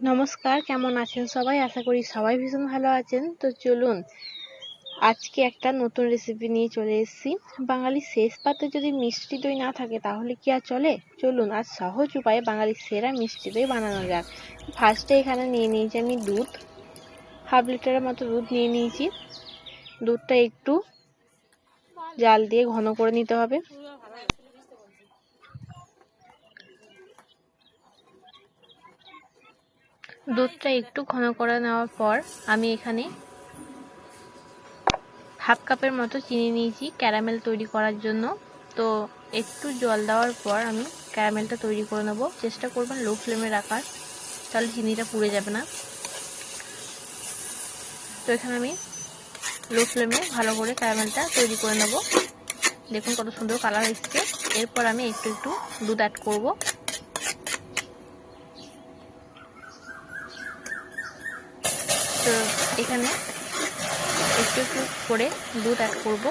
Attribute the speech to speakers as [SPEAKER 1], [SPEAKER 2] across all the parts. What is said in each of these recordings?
[SPEAKER 1] নমস্কার, কেমন আছেন সবাই? আশা করি সবাই ভীষণ ভালো আছেন। তো চলুন, আজকে একটা নতুন রেসিপি নিয়ে চলে এসেছি। বাঙালির শেষ পাতে যদি মিষ্টি দই না থাকে, তাহলে কি আর চলে? চলুন, আজ সহজ উপায়ে বাঙালির সেরা মিষ্টি দই বানানো যাক। ফার্স্টে এখানে নিয়ে নিয়েছি আমি দুধ। হাফ লিটারের মতো দুধ নিয়ে নিয়েছি। দুধটা একটু জাল দিয়ে ঘন করে নিতে হবে। দুধটা একটু ঘন করে নেওয়ার পর আমি এখানে হাফ কাপের মতো চিনি নিয়েছি ক্যারামেল তৈরি করার জন্য। তো একটু জল দেওয়ার পর আমি ক্যারামেলটা তৈরি করে নেব। চেষ্টা করবেন লো ফ্লেমে রাখার, তাহলে চিনিটা পুড়ে যাবে না। তো এখানে আমি লো ফ্লেমে ভালো করে ক্যারামেলটা তৈরি করে নেব। দেখুন কত সুন্দর কালার এসছে। এরপর আমি একটু একটু দুধ অ্যাড করব। তো এখানে একটু একটু করে দুধ অ্যাড করব।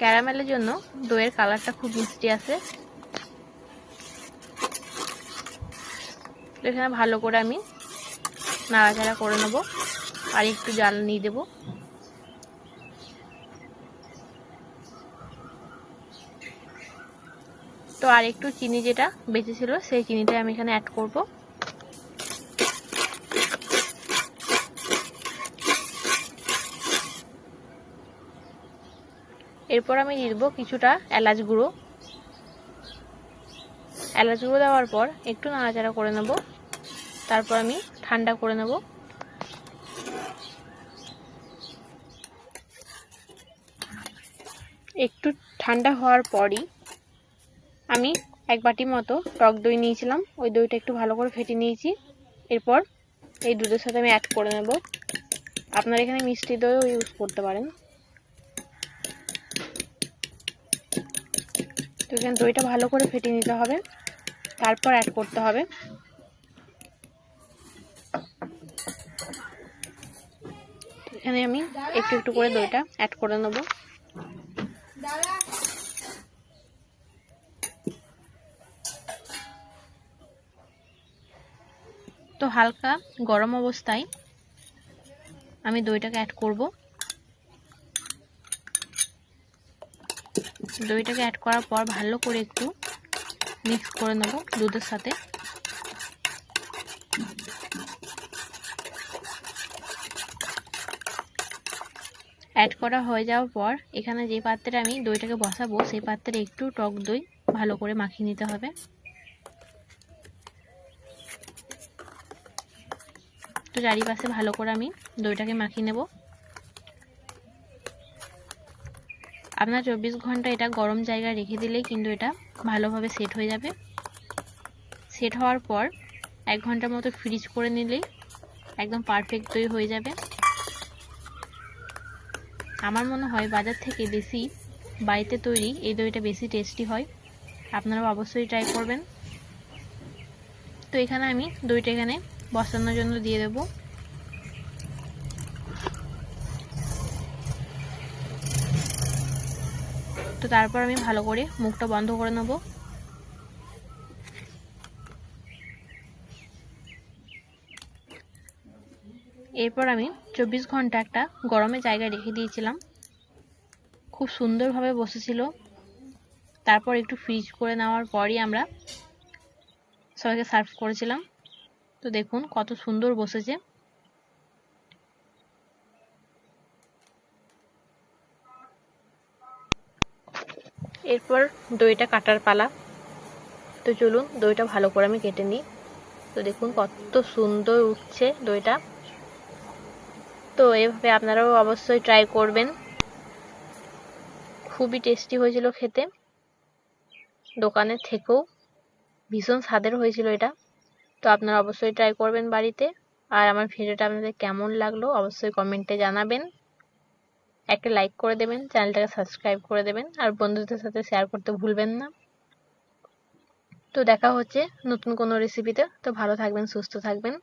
[SPEAKER 1] ক্যারামেলের জন্য দইয়ের কালারটা খুব মিষ্টি আছে। এখানে ভালো করে আমি নাড়াচাড়া করে নেব আর একটু জাল নিয়ে দেবো। তো আর একটু চিনি যেটা বেঁচে ছিল, সেই চিনিটা আমি এখানে অ্যাড করব। এরপর আমি দেবো কিছুটা এলাচ গুঁড়ো। এলাচ গুঁড়ো দেওয়ার পর একটু নাড়াচাড়া করে নেব, তারপর আমি ঠান্ডা করে নেব। একটু ঠান্ডা হওয়ার পরই আমি এক বাটি মতো টক দই নিয়েছিলাম। ওই দইটা একটু ভালো করে ফেটে নিয়েছি। এরপর এই দুধের সাথে আমি অ্যাড করে নেব। আপনারা এখানে মিষ্টি দইও ইউজ করতে পারেন। তো এখানে দইটা ভালো করে ফেটে নিতে হবে। তারপর অ্যাড করতে হবে। এখানে আমি একটু একটু করে দইটা অ্যাড করে নেব। তো হালকা গরম অবস্থায় আমি দইটাকে অ্যাড করব। দইটাকে অ্যাড করার পর ভালো করে একটু মিক্স করে নেব দুধের সাথে। অ্যাড করা হয়ে যাওয়ার পর এখানে যে পাত্রে আমি দইটাকে বসাবো, সেই পাত্রে একটু টক দই ভালো করে মাখিয়ে নিতে হবে। তো চারিপাশে ভালো করে আমি দইটাকে মাখিয়ে নেব। আপনার চব্বিশ ঘণ্টা এটা গরম জায়গায় রেখে দিলেই কিন্তু এটা ভালোভাবে সেট হয়ে যাবে। সেট হওয়ার পর এক ঘণ্টার মতো ফ্রিজ করে নিলেই একদম পারফেক্ট দই হয়ে যাবে। আমার মনে হয় বাজার থেকে বেশি বাড়িতে তৈরি এই দইটা বেশি টেস্টি হয়। আপনারাও অবশ্যই ট্রাই করবেন। তো এখানে আমি দইটা এখানে বসানোর জন্য দিয়ে দেব। তো তারপর আমি ভালো করে মুখটা বন্ধ করে নেব। এরপর আমি চব্বিশ ঘণ্টা একটা গরমের জায়গায় রেখে দিয়েছিলাম। খুব সুন্দরভাবে বসেছিল। তারপর একটু ফ্রিজ করে নেওয়ার পরই আমরা সবাইকে সার্ভ করেছিলাম। তো দেখুন কত সুন্দর বসেছে। এরপর দইটা কাটার পালা। তো চলুন দইটা ভালো করে আমি কেটে নিই। তো দেখুন কত সুন্দর উঠছে দইটা। তো এভাবে আপনারাও অবশ্যই ট্রাই করবেন। খুবই টেস্টি হয়েছিল খেতে। দোকানের থেকেও ভীষণ স্বাদের হয়েছিল এটা। তো আপনারা অবশ্যই ট্রাই করবেন বাড়িতে। আর আমার ভিডিওটা আপনাদের কেমন লাগল অবশ্যই কমেন্টে জানাবেন। একটা লাইক করে দেবেন, চ্যানেলটাকে সাবস্ক্রাইব করে দেবেন, আর বন্ধুদের সাথে শেয়ার করতে ভুলবেন না। তো দেখা হচ্ছে নতুন কোনো রেসিপিতে তো ভালো থাকবেন, সুস্থ থাকবেন।